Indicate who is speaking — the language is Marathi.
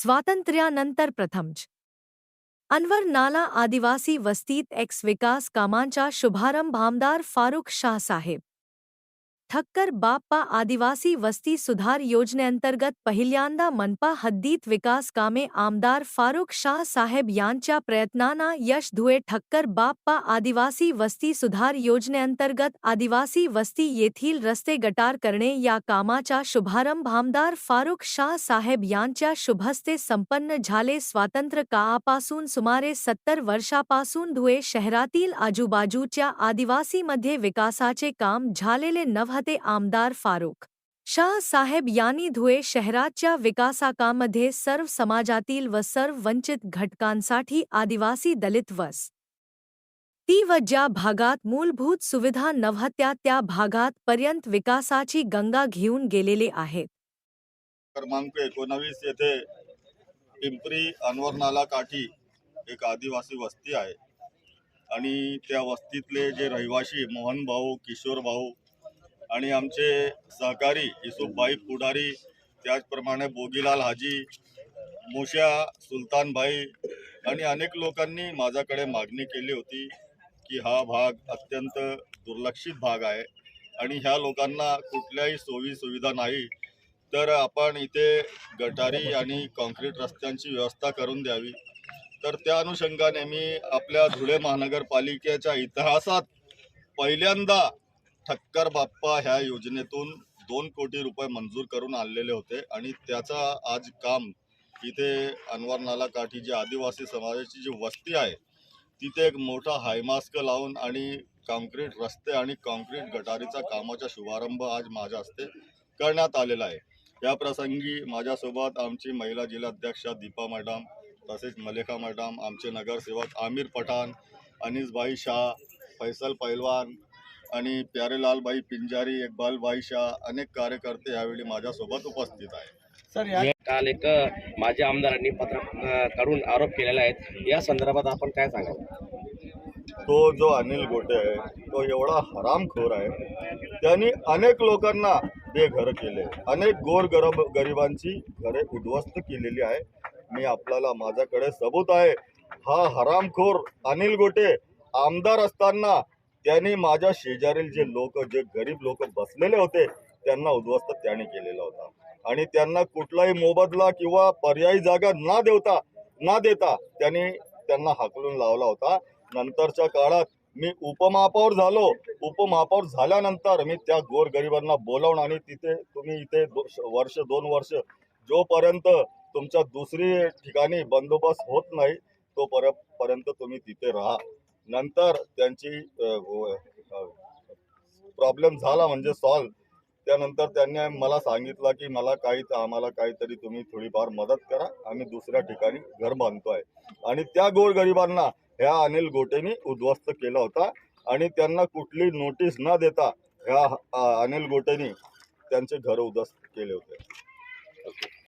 Speaker 1: स्वातंत्र्यानंतर प्रथमच अनवर नाला आदिवासी वस्तीत एक्स विकास कामांचा शुभारंभ आमदार फारुख शाहसाहेब ठक्कर बाप्पा आदिवासी वस्ती सुधार योजनेअंतर्गत पहिल्यांदा मनपा हद्दीत विकास कामे आमदार फारुख शाह साहेब यांच्या प्रयत्नांना यश धुळे ठक्कर बाप्पा आदिवासी वस्ती सुधार योजनेअंतर्गत आदिवासी वस्ती येथील रस्ते गटार करणे या कामाचा शुभारंभ आमदार फारुख शाह साहेब यांच्या शुभहस्ते संपन्न झाले. स्वातंत्र्य काळापासून सुमारे सत्तर वर्षापासून धुळे शहरातील आजूबाजूच्या आदिवासीमध्ये विकासाचे काम झालेले नव्हते आमदार फारूक शाह साहेब यांनी धुळे शहराच्या विकासाकामध्ये सर्व समाजातील व सर्व वंचित घटकांसाठी आदिवासी दलित वस. ती व ज्या भागात मूलभूत सुविधा नव्हत्या त्या भागात पर्यंत विकासाची गंगा घेऊन गेलेले आहेत.
Speaker 2: क्रमांक एकोणावीस येथे पिंपरी अनवरनाला काठी एक आदिवासी वस्ती आहे. आणि त्या वस्तीतले जे रहिवासी मोहन भाऊ किशोर भाऊ आणि आमचे सहकारी युसुफभाई पुढारी त्याचप्रमाणे बोगीलाल हाजी मोशा सुलतानभाई आणि अनेक लोकांनी माझ्याकडे मागणी केली होती की हा भाग अत्यंत दुर्लक्षित भाग आहे आणि ह्या लोकांना कुठल्याही सोयी सुविधा नाही तर आपण इथे गटारी आणि कॉन्क्रीट रस्त्यांची व्यवस्था करून द्यावी. तर त्या अनुषंगाने मी आपल्या धुळे महानगरपालिकेच्या इतिहासात पहिल्यांदा ठक्कर बाप्पा ह्या योजनेतून दोन कोटी रुपये मंजूर करून आणलेले होते आणि त्याचा आज काम इथे अनवर नाला काठी जी आदिवासी समाजाची जी वस्ती आहे तिथे एक मोठा हायमास्क लावून आणि कॉन्क्रीट रस्ते आणि कॉन्क्रीट गटारीचा कामाचा शुभारंभ आज माझ्या हस्ते करण्यात आलेला आहे. या प्रसंगी माझ्यासोबत आमची महिला जिल्हाध्यक्षा दीपा मॅडम तसेच मलेखा मॅडम आमचे नगरसेवक आमिर पठाण अनिसभाई शाह फैसल पैलवान आणि प्यारेलालभाई पिंजारी इकबालभाई शाह अनेक कार्यकर्ते यावेळी माझ्यासोबत उपस्थित आहेत.
Speaker 3: सर या
Speaker 4: काल एक माजी आमदारांनी पत्र काढून आरोप केलेले आहेत. या संदर्भात आपण काय सांगाल?
Speaker 2: तो जो अनिल गोटे आहे तो एवढा हरामखोर आहे. त्यांनी अनेक लोकांना बेघर केले. अनेक गोर गरब गरिबांची घरे उद्ध्वस्त केलेली आहे. मी आपल्याला माझ्याकडे सबूत आहे. हा हरामखोर अनिल गोटे आमदार असताना त्यांनी माझ्या शेजारील जे लोक जे गरीब लोक बसलेले होते त्यांना उद्ध्वस्त त्याने केलेला होता. आणि त्यांना कुठलाही मोबदला किंवा पर्यायी जागा न देवता न देता त्यांनी त्यांना हाकलून लावला होता. नंतरच्या काळात मी उपमहापौर झालो. उपमहापौर झाल्यानंतर मी त्या गोरगरिबांना बोलावून आणि तिथे तुम्ही इथे दो- वर्ष दोन वर्ष जोपर्यंत तुमच्या दुसरी ठिकाणी बंदोबस्त होत नाही तोपर्यंत तुम्ही तिथे राहा. नंतर त्यांची प्रॉब्लेम हो, झाला म्हणजे सॉल्व त्यानंतर त्यांनी मला सांगितलं की मला काही आम्हाला काहीतरी तुम्ही थोडीफार मदत करा. आम्ही दुसऱ्या ठिकाणी घर बांधतोय. आणि त्या गोरगरिबांना ह्या अनिल गोटेनी उद्ध्वस्त केला होता. आणि त्यांना कुठली नोटीस न देता ह्या अनिल गोटेनी त्यांचे घर उद्ध्वस्त केले होते.